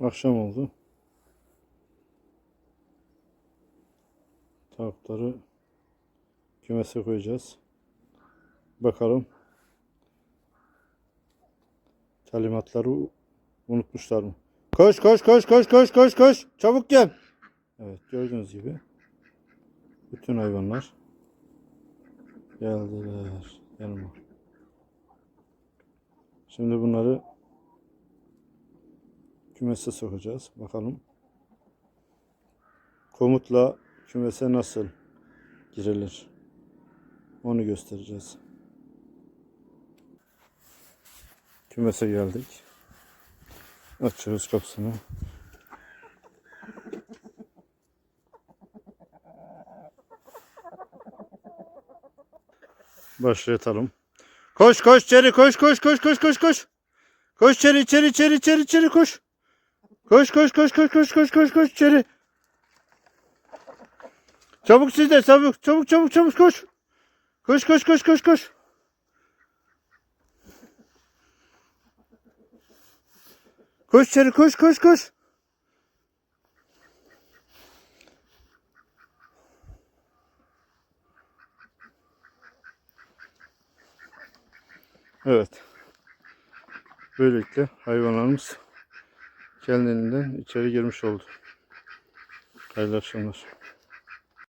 Akşam oldu. Tavukları kümese koyacağız. Bakalım. Talimatları unutmuşlar mı? Koş koş koş koş koş koş koş. Çabuk gel. Evet gördüğünüz gibi. Bütün hayvanlar geldiler yanıma. Şimdi bunları kümese sokacağız. Bakalım. Komutla kümese nasıl girilir? Onu göstereceğiz. Kümese geldik. Açıyoruz kapısını. Başlatalım. Koş koş içeri koş koş koş koş koş koş. Koş içeri içeri içeri içeri içeri koş. Koş koş koş koş koş koş koş koş içeri. Çabuk siz de çabuk çabuk çabuk çabuk koş. Koş koş koş koş koş. Koş içeri koş koş koş. Evet. Böylelikle hayvanlarımız kendiliğinden içeri girmiş oldu. Hayırlı akşamlar.